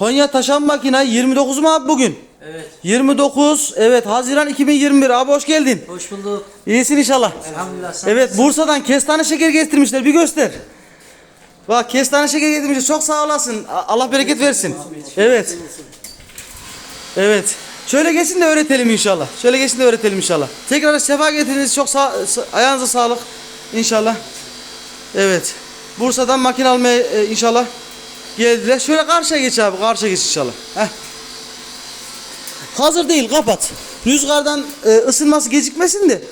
Konya taşan makine 29 mu abi bugün? Evet. 29 evet Haziran 2021 abi hoş geldin. Hoş bulduk. İyisin inşallah. Elhamdülillah. Sen Evet Bursa'dan kestane şeker getirmişler bir göster. Bak kestane şeker getirmişler çok sağ olasın. A- Allah bereket versin. Evet. Evet. Şöyle geçin de öğretelim inşallah. Şöyle geçin de öğretelim inşallah. Tekrar sefa getirdiniz. Çok sağ, sa- ayağınıza sağlık inşallah. Evet. Bursa'dan makine almaya e, inşallah geldiler. Şöyle karşıya geç abi. Karşıya geç inşallah. Heh. Hazır değil kapat. Rüzgardan e, ısınması gecikmesin de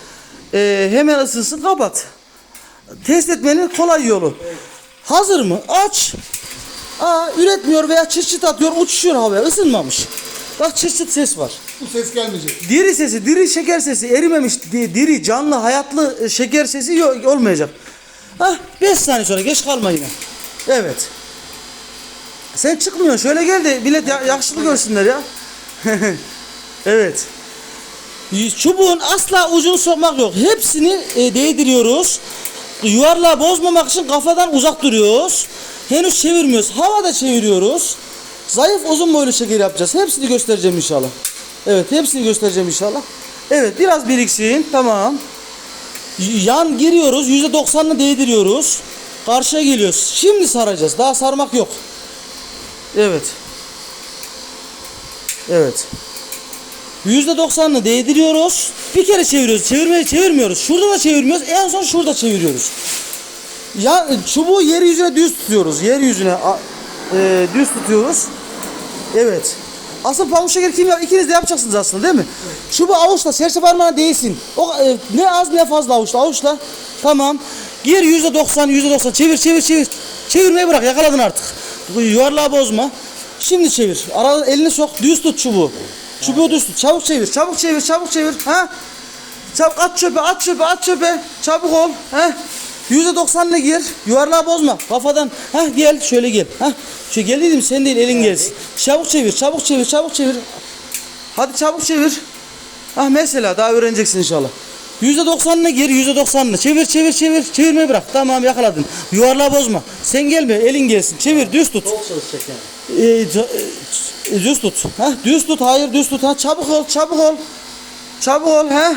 e, hemen ısınsın kapat. Test etmenin kolay yolu. Hazır mı? Aç. Aa, üretmiyor veya çıt çıt atıyor uçuşuyor havaya ısınmamış. Bak çıt çıt ses var. Bu ses gelmeyecek. Diri sesi, diri şeker sesi, erimemiş di- diri, canlı, hayatlı e, şeker sesi yok, olmayacak. Hah 5 saniye sonra geç kalma yine. Evet. Sen çıkmıyorsun. Şöyle gel de millet ya, yaşlı görsünler ya. evet. Çubuğun asla ucunu sokmak yok. Hepsini e, değdiriyoruz. Yuvarlağı bozmamak için kafadan uzak duruyoruz. Henüz çevirmiyoruz. Havada çeviriyoruz. Zayıf uzun boylu şeker yapacağız. Hepsini göstereceğim inşallah. Evet hepsini göstereceğim inşallah. Evet biraz biriksin. Tamam. Yan giriyoruz. %90'ını değdiriyoruz. Karşıya geliyoruz. Şimdi saracağız. Daha sarmak yok. Evet. Evet. %90'ını değdiriyoruz. Bir kere çeviriyoruz. Çevirmeyi çevirmiyoruz. Şurada da çevirmiyoruz. En son şurada çeviriyoruz. Ya çubuğu yeryüzüne düz tutuyoruz. Yeryüzüne e, düz tutuyoruz. Evet. Asıl pamuk şeker kim yap? İkiniz de yapacaksınız aslında değil mi? Çubuğu avuçla, serçe parmağına değsin. O e, ne az ne fazla avuçla. Avuçla. Tamam. Gir yüzde doksan, yüzde doksan. Çevir, çevir, çevir. Çevirmeyi bırak. Yakaladın artık. Bu yuvarlağı bozma. Şimdi çevir. Arada elini sok. Düz tut çubuğu. Çubuğu düz tut. Çabuk çevir. Çabuk çevir. Çabuk çevir. Ha? Çabuk at çöpe, at çöpe, at çöpe. Çabuk ol. Yüzde doksanla gir. Yuvarlağı bozma. Kafadan. Ha gel. Şöyle gel. Ha? Şöyle gel dedim. Sen değil elin gelsin. Çabuk çevir. Çabuk çevir. Çabuk çevir. Hadi çabuk çevir. Ha mesela daha öğreneceksin inşallah. Yüzde doksanına gir. Yüzde doksanına. Çevir çevir çevir. Çevirmeyi bırak. Tamam yakaladın. Yuvarlağı bozma. Sen gelme. Elin gelsin. Çevir. Düz tut. Çok çalışacak yani. Ee, e, düz tut. Ha, düz tut. Hayır düz tut. Ha, çabuk ol, çabuk ol. Çabuk ol ha.